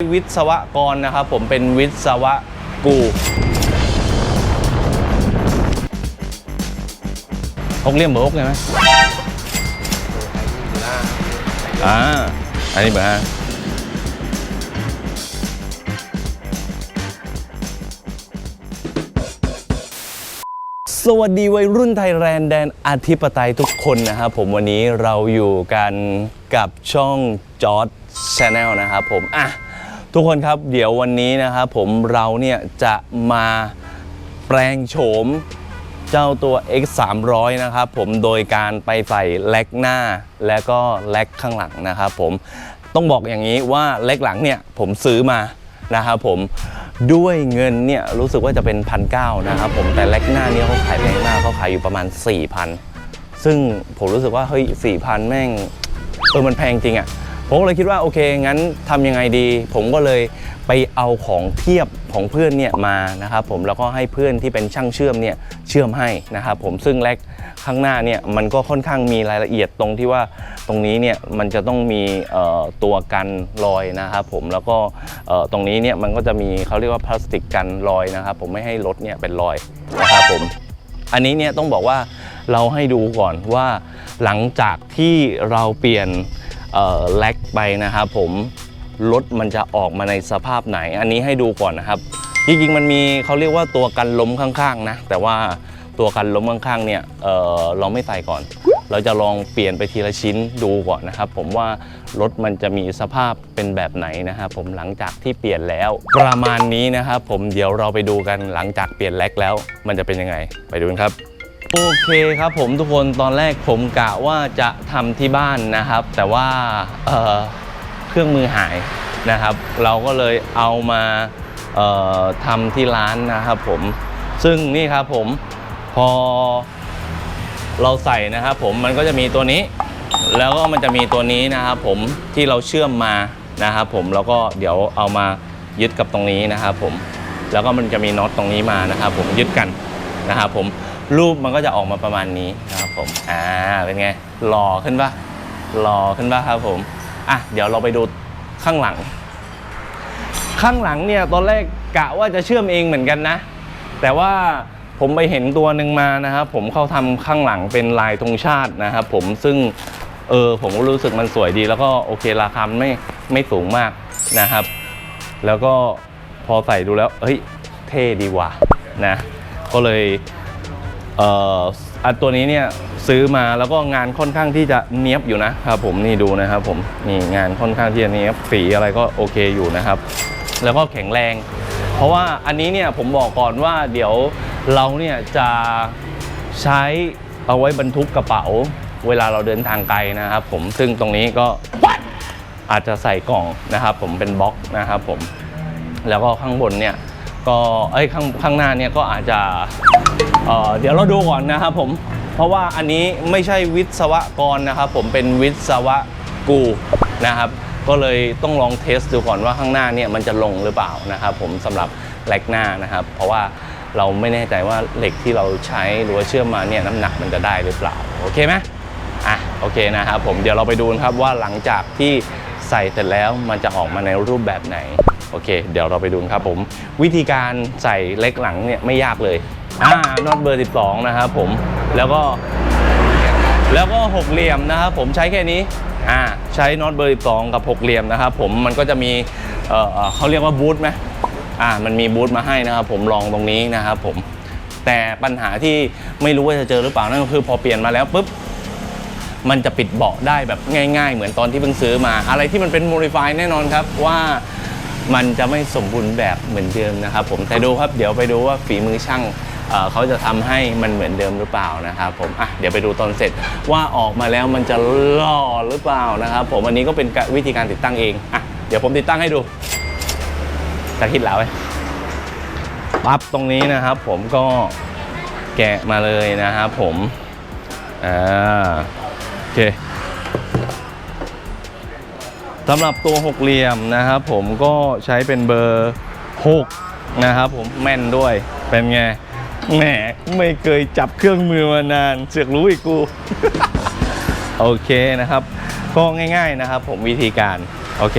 วิศวกรนะครับผมเป็นวิศวกูฮกเลี่ยมเบอร์ฮกใช่ไหมอ่า อันนี้เบอร์ห้าสวัสดีวัยรุ่นไทยแลนด์แดนอธิปไตยทุกคนนะครับผมวันนี้เราอยู่กันกับช่องจอร์ดชาแนลนะครับผม อะ ทุกคนครับเดี๋ยววันนี้นะครับผมเราเนี่ยจะมาแปลงโฉมเจ้าตัว X 3 0 0นะครับผมโดยการไปใส่แล็กหน้าและก็แล็กข้างหลังนะครับผมต้องบอกอย่างนี้ว่าแล็กหลังเนี่ยผมซื้อมานะครับผมด้วยเงินเนี่ยรู้สึกว่าจะเป็นพันเนะครับผมแต่แล็กหน้าเนี่ยเขาขายแพงมากเขาขายอยู่ประมาณ 4,000 ซึ่งผมรู้สึกว่าเฮ้ย4,000 แม่งเออมันแพงจริงอะ่ะ ผมก็เลยคิดว่าโอเคงั้นทำยังไงดี ผมก็เลยไปเอาของเทียบของเพื่อนเนี่ยมานะครับผมแล้วก็ให้เพื่อนที่เป็นช่างเชื่อมเนี่ยเชื่อมให้นะครับผมซึ่งแรกข้างหน้าเนี่ยมันก็ค่อนข้างมีรายละเอียดตรงที่ว่าตรงนี้เนี่ยมันจะต้องมีตัวกันรอยนะครับผมแล้วก็ตรงนี้เนี่ยมันก็จะมีเขาเรียกว่าพลาสติกกันรอยนะครับผมไม่ให้รถเนี่ยเป็นรอยนะครับผมอันนี้เนี่ยต้องบอกว่าเราให้ดูก่อนว่าหลังจากที่เราเปลี่ยน แล็กไปนะครับผมรถมันจะออกมาในสภาพไหน อันนี้ให้ดูก่อนนะครับจริงๆมันมีเขาเรียกว่าตัวกันล้มข้างๆนะแต่ว่าตัวกันล้มข้างๆเนี่ยเออเราไม่ใส่ก่อน เราจะลองเปลี่ยนไปทีละชิ้นดูก่อนนะครับ ผมว่ารถมันจะมีสภาพเป็นแบบไหนนะครับผมหลังจากที่เปลี่ยนแล้ว ประมาณนี้นะครับผมเดี๋ยวเราไปดูกันหลังจากเปลี่ยนแล็กแล้ว มันจะเป็นยังไง ไปดูกันครับ โอเคครับผมทุกคนตอนแรกผมกะว่าจะทำที่บ้านนะครับ แต่ว่าเเครื่องมือหายนะครับ เราก็เลยเอามาทำที่ร้านนะครับผมซึ่งนี่ครับผมพอเราใส่นะครับผมมันก็จะมีตัวนี้ แล้วก็มันจะมีตัวนี้นะครับผมที่เราเชื่อมมานะครับผมแล้วก็เดี๋ยวเอามายึดกับตรงนี้นะครับผมแล้วก็มันจะมีน็อตตรงนี้มานะครับผมยึดกันนะครับผม รูปมันก็จะออกมาประมาณนี้นะครับผม อ่า เป็นไง หล่อขึ้นปะหล่อขึ้นปะครับผม อะ เดี๋ยวเราไปดูข้างหลัง ข้างหลังเนี่ยตอนแรกกะว่าจะเชื่อมเองเหมือนกันนะ แต่ว่าผมไปเห็นตัวหนึ่งมานะครับผมเขาทำข้างหลังเป็นลายธงชาตินะครับผมซึ่งเออผมก็รู้สึกมันสวยดี แล้วก็โอเคราคาไม่ไม่สูงมากนะครับ แล้วก็พอใส่ดูแล้วเฮ้ยเท่ดีว่ะนะ ก็เลย เอ่ออันตัวนี้เนี่ยซื้อมาแล้วก็งานค่อนข้างที่จะเนี้ยบอยู่นะครับผมนี่ดูนะครับผมนี่งานค่อนข้างที่จะเนี้ยบสีอะไรก็โอเคอยู่นะครับ แล้วก็แข็งแรง เพราะว่าอันนี้เนี่ยผมบอกก่อนว่าเดี๋ยวเราเนี่ยจะใช้เอาไว้บรรทุกกระเป๋า เวลาเราเดินทางไกลนะครับผมซึ่งตรงนี้ก็อาจจะใส่กล่องนะครับ ผมเป็นบล็อกนะครับผมแล้วก็ข้างบนเนี่ยก็เอ้ข้างข้างหน้าเนี่ยก็อาจจะ เเดี๋ยวเราดูก่อนนะครับผม เพราะว่าอันนี้ไม่ใช่วิศวกรนะครับผมเป็นวิศวกูนะครับก็เลยต้องลองเทสดูก่อนว่าข้างหน้าเนี่ยมันจะลงหรือเปล่านะครับผมสำหรับแลกหน้านะครับ เพราะว่าเราไม่แน่ใจว่าเหล็กที่เราใช้หรือว่าเชื่อมมาเนี่ยน้ำหนักมันจะได้หรือเปล่าโอเคไหมอะโอเคนะครับผมเดี๋ยวเราไปดูนะครับว่าหลังจากที่ใส่เสร็จแล้วมันจะออกมาในรูปแบบไหนโอเค เดี๋ยวเราไปดูครับผม วิธีการใส่เล็กหลังเนี่ยไม่ยากเลย อ่าน็อตเบอร์ 12 นะครับผมแล้วก็แล้วก็หกเหลี่ยมนะครับผมใช้แค่นี้อ่าใช้น็อตเบอร์ 12 กับหกเหลี่ยมนะครับผมมันก็จะมีเอ่อเขาเรียกว่าบูทไหมอ่ามันมีบูทมาให้นะครับผมลองตรงนี้นะครับผมแต่ปัญหาที่ไม่รู้ว่าจะเจอหรือเปล่านั่นก็คือพอเปลี่ยนมาแล้วปุ๊บมันจะปิดเบาะได้แบบง่าย ๆ เหมือนตอนที่เพิ่งซื้อมา อะไรที่มันเป็นโมดิฟายแน่นอนครับว่ามันจะไม่สมบูรณ์แบบเหมือนเดิมนะครับผมแต่ดูครับเดี๋ยวไปดูว่าฝีมือช่าง เเขาจะทำให้มันเหมือนเดิมหรือเปล่านะครับผมอะเดี๋ยวไปดูตอนเสร็จว่าออกมาแล้วมันจะหล่อหรือเปล่านะครับ ผมอันนี้ก็เป็นวิธีการติดตั้งเองอะเดี๋ยวผมติดตั้งให้ดูจะคิดแล้วไหมปั๊บตรงนี้นะครับ ผมก็แกะมาเลยนะครับผมอ่าโอเคสำหรับตัวหกเหลี่ยมนะครับผมก็ใช้เป็นเบอร์ 6 นะครับผมแม่นด้วยเป็นไง แหมไม่เคยจับเครื่องมือมานาน เสือกรู้อีกกู โอเคนะครับ ก็ง่ายๆนะครับ ผมวิธีการ โอเค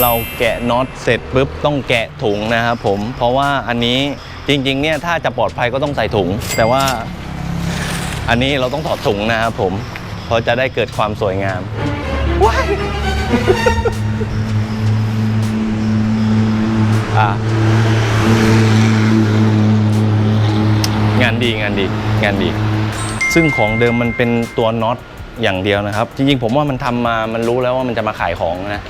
เราแกะน็อตเสร็จปุ๊บต้องแกะถุงนะครับผม เพราะว่าอันนี้จริงๆเนี่ยถ้าจะปลอดภัยก็ต้องใส่ถุง แต่ว่าอันนี้เราต้องถอดถุงนะครับผม เพราะจะได้เกิดความสวยงามว้าย งานดีงานดีงานดี ซึ่งของเดิมมันเป็นตัวน็อตอย่างเดียวนะครับ จริงๆ ผมว่ามันทำมามันรู้แล้วว่ามันจะมาขายของนะ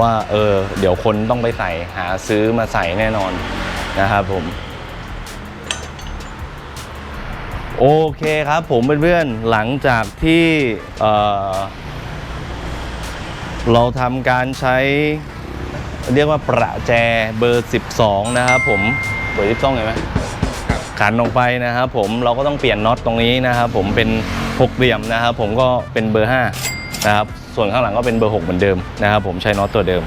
ว่าเออ เดี๋ยวคนต้องไปใส่หาซื้อมาใส่แน่นอนนะครับผม โอเคครับผมเพื่อนๆ หลังจากที่เเราทำการใช้ เรียกว่าประแจเบอร์ 12 นะครับผมเบอร์12เห็นไหมขันออกไปนะครับผมเราก็ต้องเปลี่ยนน็อตตรงนี้นะครับผมเป็นหกเหลี่ยมนะครับผมก็เป็นเบอร์5นะครับส่วนข้างหลังก็เป็นเบอร์ 6 เหมือนเดิมนะครับผมใช้น็อตตัวเดิม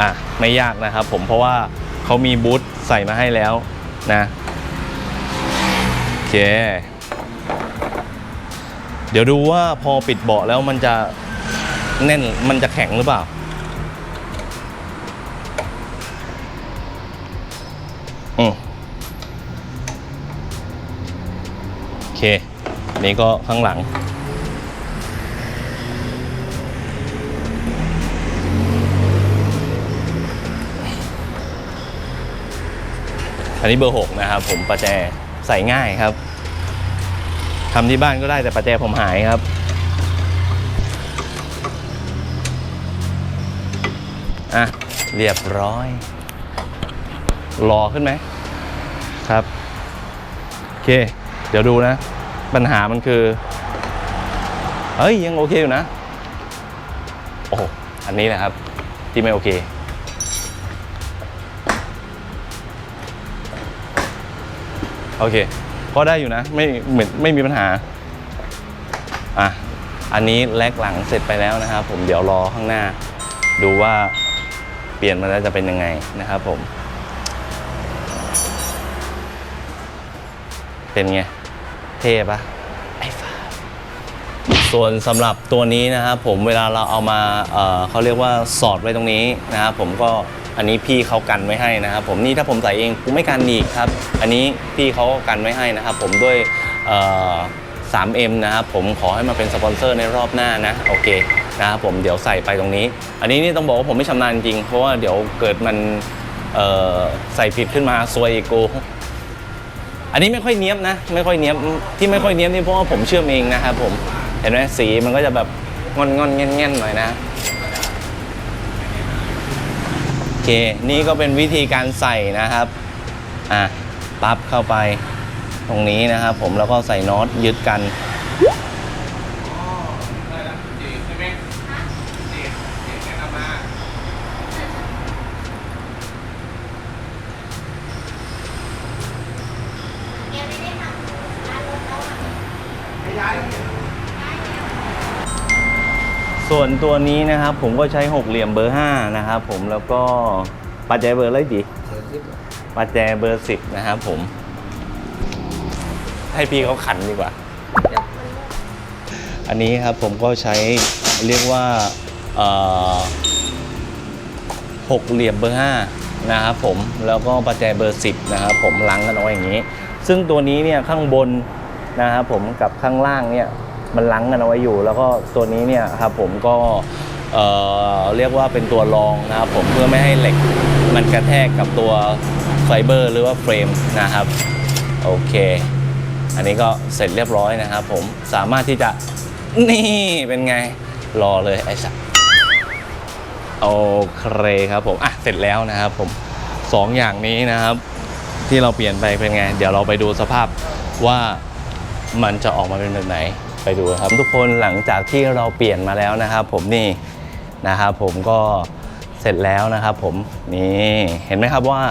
อะไม่ยากนะครับผมเพราะว่าเขามีบูทใส่มาให้แล้วนะโอเคเดี๋ยวดูว่าพอปิดเบาะแล้วมันจะแน่นมันจะแข็งหรือเปล่า อืมโอเค นี่ก็ข้างหลัง อันนี้เบอร์6นะครับ ผมประแจใส่ง่ายครับทำที่บ้านก็ได้แต่ประแจผมหายครับอะเรียบร้อย รอขึ้นไหมครับโอเค เดี๋ยวดูนะ ปัญหามันคือเฮ้ยยังโอเคอยู่นะโอ้โหอันนี้แหละครับที่ไม่โอเคโอเค ก็ได้อยู่นะ ไม่เหมือนไม่มีปัญหา อะ อันนี้แลกหลังเสร็จไปแล้วนะครับ ผมเดี๋ยวรอข้างหน้า ดูว่าเปลี่ยนมาแล้วจะเป็นยังไงนะครับผม เป็นไง เท่ปะไอ้ฟ้าส่วนสำหรับตัวนี้นะครับผมเวลาเราเอามาเอ่อเขาเรียกว่าสอดไว้ตรงนี้นะครับผมก็อันนี้พี่เขากันไว้ให้นะครับผมนี่ถ้าผมใส่เองกูไม่กันอีกครับ อันนี้พี่เขาก็กันไว้ให้นะครับผมด้วยเอ่อ 3M นะครับผมขอให้มาเป็นสปอนเซอร์ในรอบหน้านะโอเคนะครับผมเดี๋ยวใส่ไปตรงนี้ อันนี้นี่ต้องบอกว่าผมไม่ชำนาญจริง เพราะว่าเดี๋ยวเกิดมันเอ่อใส่ผิดขึ้นมาซวยอีกกู อันนี้ไม่ค่อยเนี้ยบนะ ไม่ค่อยเนี้ยบที่ไม่ค่อยเนี้ยบนี่เพราะว่าผมเชื่อมเองนะครับผมเห็นไหมสีมันก็จะแบบงอนงอนแง่นแง่นหน่อยนะโอเคนี่ก็เป็นวิธีการใส่นะครับอะปั๊บเข้าไปตรงนี้นะครับผมแล้วก็ใส่น็อตยึดกัน ส่วนตัวนี้นะครับผมก็ใช้หกเหลี่ยมเบอร์5นะครับผมแล้วก็ปัจแจเบอร์อะไรดีปัจแจเบอร์ 10 นะครับผม ให้พี่เขาขันดีกว่า อันนี้ครับผมก็ใช้เรียกว่าหกเหลี่ยมเบอร์5นะครับผมแล้วก็ปัจแจเบอร์ 10 นะครับผมล้างกันเอาอย่างนี้ ซึ่งตัวนี้เนี่ยข้างบนนะครับผมกับข้างล่างเนี่ย มันล้างกันเอาไว้อยู่ แล้วก็ตัวนี้เนี่ยครับผมก็เเรียกว่าเป็นตัวรองนะครับผมเพื่อไม่ให้เหล็กมันกระแทกกับตัวไฟเบอร์หรือว่าเฟรมนะครับโอเค อันนี้ก็เสร็จเรียบร้อยนะครับผมสามารถที่จะนี่เป็นไงรอเลยไอ้สัสโอเคครับผมอะเสร็จแล้วนะครับผมสองอย่างนี้นะครับ ที่เราเปลี่ยนไปเป็นไง เดี๋ยวเราไปดูสภาพว่ามันจะออกมาเป็นแบบไหน ไปดูครับทุกคนหลังจากที่เราเปลี่ยนมาแล้วนะครับ ผมนี่นะครับผมก็เสร็จแล้วนะครับ ผมนี่เห็นไหมครับว่า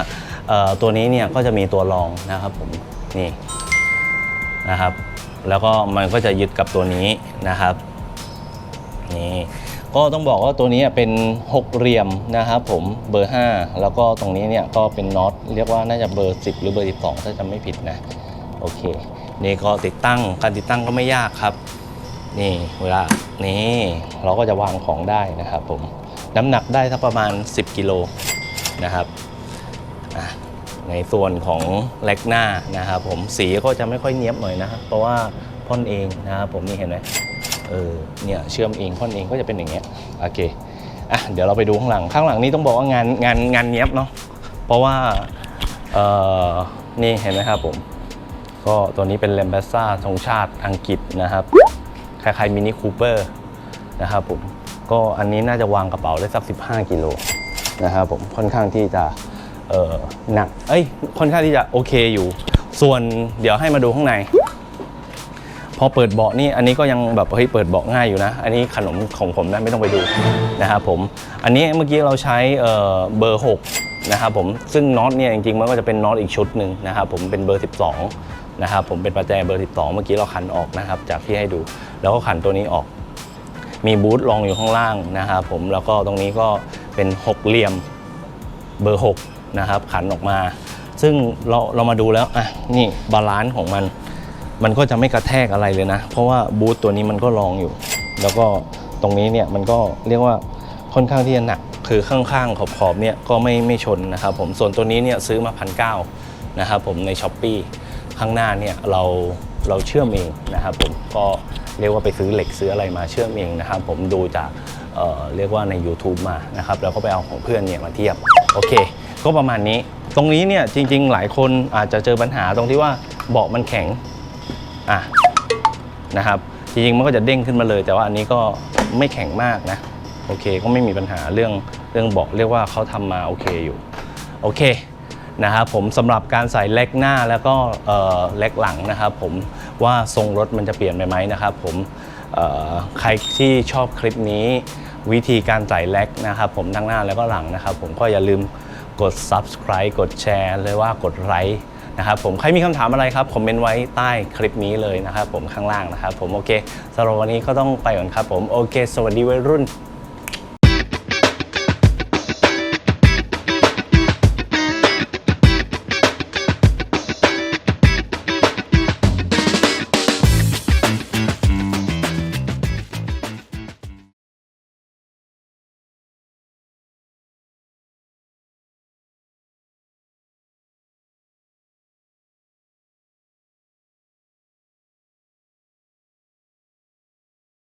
ตัวนี้เนี่ยก็จะมีตัวรองนะครับผมนี่นะครับ แล้วก็มันก็จะยึดกับตัวนี้นะครับนี่ก็ต้องบอกว่าตัวนี้เป็นหกเหลี่ยมนะครับผมเบอร์ 5 แล้วก็ตรงนี้เนี่ยก็เป็นน็อตเรียกว่าน่าจะเบอร์ 10 หรือเบอร์ 12 ถ้าจำไม่ผิดนะโอเค นี่ก็ติดตั้งการติดตั้งก็ไม่ยากครับ นี่เวลานี่เราก็จะวางของได้นะครับผมน้ำหนักได้สักประมาณ 10 กิโลนะครับอะในส่วนของเล็กหน้านะครับผมสีก็จะไม่ค่อยเนี้ยบหน่อยนะครับเพราะว่าพ่นเองนะครับผมนี่เห็นไหมเออเนี่ยเชื่อมเองพ่นเองก็จะเป็นอย่างเงี้ยโอเคอะเดี๋ยวเราไปดูข้างหลังข้างหลังนี่ต้องบอกว่างานงานงานเนี้ยบเนาะเพราะว่าเออนี่เห็นไหมครับผม ก็ตัวนี้เป็นเลมเบซ่าธงชาติอังกฤษนะครับ คล้ายๆมินิคูเปอร์นะครับผม ก็อันนี้น่าจะวางกระเป๋าได้สัก 15 กิโลนะครับผม ค่อนข้างที่จะเออหนัก เอ้ย ค่อนข้างที่จะโอเคอยู่ ส่วนเดี๋ยวให้มาดูข้างใน พอเปิดเบาะนี่ อันนี้ก็ยังแบบเฮ้ยเปิดเบาะง่ายอยู่นะ อันนี้ขนมของผมนะไม่ต้องไปดูนะครับผม อันนี้เมื่อกี้เราใช้เออเบอร์ 6นะครับผมซึ่งน็อตเนี่ยจริงๆมันก็จะเป็นน็อตอีกชุดหนึ่งนะครับผมเป็นเบอร์ 12 นะครับผมเป็นประแจเบอร์ 12 เมื่อกี้เราขันออกนะครับจากที่ให้ดู แล้วก็ขันตัวนี้ออก มีบูทรองอยู่ข้างล่างนะครับผมแล้วก็ตรงนี้ก็เป็นหกเหลี่ยมเบอร์6นะครับขันออกมา ซึ่งเราเรามาดูแล้วอะนี่บาลานซ์ของมันมันก็จะไม่กระแทกอะไรเลยนะ เพราะว่าบูทตัวนี้มันก็รองอยู่ แล้วก็ตรงนี้เนี่ยมันก็เรียกว่าค่อนข้างที่จะหนักคือข้างๆ ขอบๆเนี่ยก็ไม่ไม่ชนนะครับผมส่วนตัวนี้เนี่ยซื้อมาพันเนะครับผมในช้อปปี ข้างหน้าเนี่ยเราเราเชื่อมเองนะครับผมก็เรียกว่าไปซื้อเหล็กซื้ออะไรมาเชื่อมเองนะครับผมดูจากเเรียกว่าใน YouTube มานะครับแล้วก็ไปเอาของเพื่อนเนี่ยมาเทียบโอเค ก็ประมาณนี้ ตรงนี้เนี่ยจริง ๆ หลายคนอาจจะเจอปัญหาตรงที่ว่าเบาะมันแข็งอะนะครับจริงๆมันก็จะเด้งขึ้นมาเลย แต่ว่าอันนี้ก็ไม่แข็งมากนะโอเคก็ไม่มีปัญหาเรื่องเรื่องเบาะเรียกว่าเขาทำมาโอเคอยู่โอเค นะครับผมสำหรับการใส่เล็กหน้าแล้วก็เล็กหลังนะครับผมว่าทรงรถมันจะเปลี่ยนไปไหมนะครับผมใครที่ชอบคลิปนี้ วิธีการใส่เล็กนะครับผมทั้งหน้าแล้วก็หลังนะครับ ผมก็อย่าลืมกด subscribe กดแชร์เลยว่ากดไลค์นะครับผมใครมีคำถามอะไรครับคอมเมนต์ไว้ใต้คลิปนี้เลยนะครับผมข้างล่างนะครับผมโอเคสำหรับวันนี้ก็ต้องไปก่อนครับผมโอเค สวัสดีวัยรุ่น